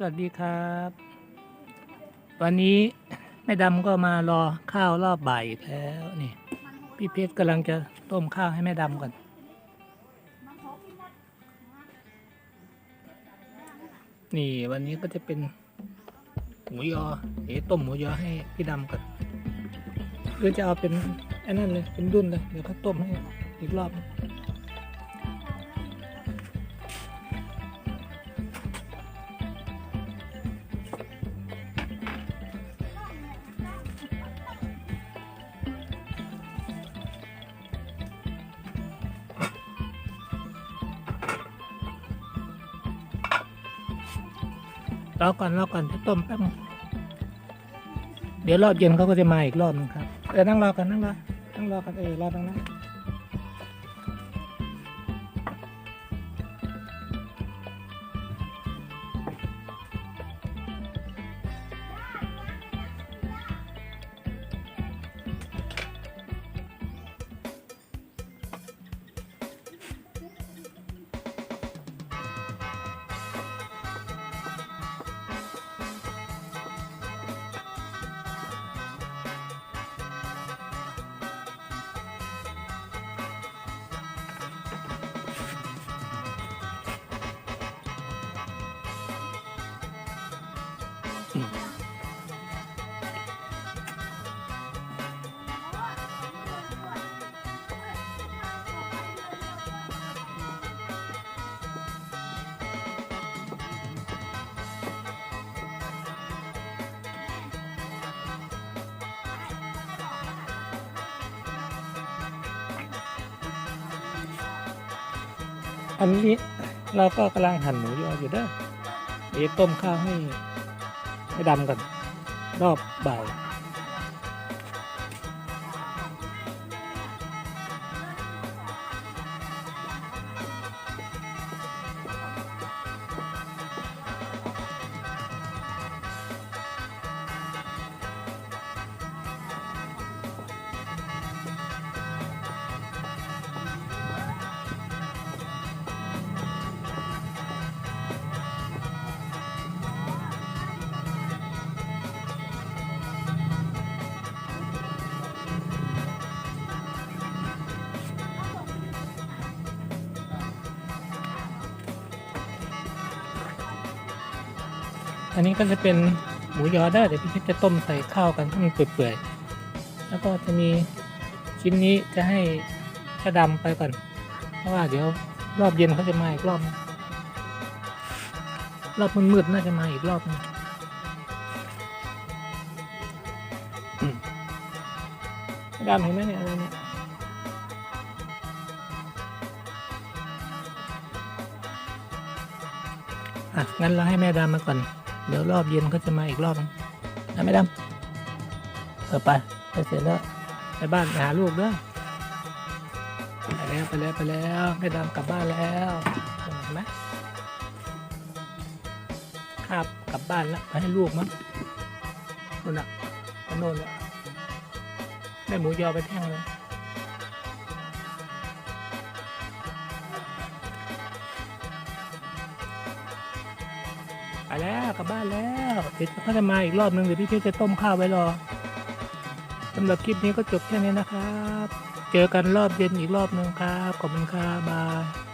สวัสดีครับ วันนี้แม่ดำก็มารอข้าวรอบบ่ายอีกแล้วนี่ พี่เพชรกำลังจะต้มข้าวให้แม่ดำก่อน นี่วันนี้ก็จะเป็นหมูยอเอ๋ต้มหมูยอให้พี่ดำก่อนหรือจะเอาเป็นไอ้นั่นเลยเป็นดุนเลยเดี๋ยวเขาต้มให้อีกรอบ รอก่อนรอก่อนจะต้มแป๊บเดี๋ยวรอบเย็นเขาก็จะมาอีกรอบนึงครับเออนั่งรอกันนั่งรอนั่งรอกันเออรอตรงนั้น อันนี้เราก็กำลังหั่นหมูยออยู่เด้อเดี๋ยวต้มข้าวให้ให้ดำก่อนรอบบ่าย อันนี้ก็จะเป็นหมูยอได้เดี๋ยวพี่จะต้มใส่ข้าวกันให้มันเปื่อยๆ แล้วก็จะมีชิ้นนี้จะให้ชะดำไปก่อน เพราะว่าเดี๋ยวรอบเย็นเขาจะมาอีกรอบนึงรอบมืดๆน่าจะมาอีกรอบนึงอืมชะดำเห็นไหมเนี่ยอะไรเนี่ยอะงั้นเราให้แม่ดำมาก่อน เดี๋ยวรอบเย็นก็จะมาอีกรอบนึงนะแม่ดำเออไปไปเสร็จแล้วไปบ้านไปหาลูกเด้อไปแล้วไปแล้วไปแล้วแม่ดำกลับบ้านแล้วเห็นไหมครับกลับบ้านแล้วไปให้ลูกมั้งนู่นน่ะโน่นแล้วได้หมูยอไปแท่งเลย ไปแล้วกลับบ้านแล้วเดี๋ยวเขาจะมาอีกรอบนึงเดี๋ยวพี่เพชรจะต้มข้าวไว้รอสำหรับคลิปนี้ก็จบแค่นี้นะครับ เจอกันรอบเย็นอีกรอบนึงครับ ขอบคุณครับบาย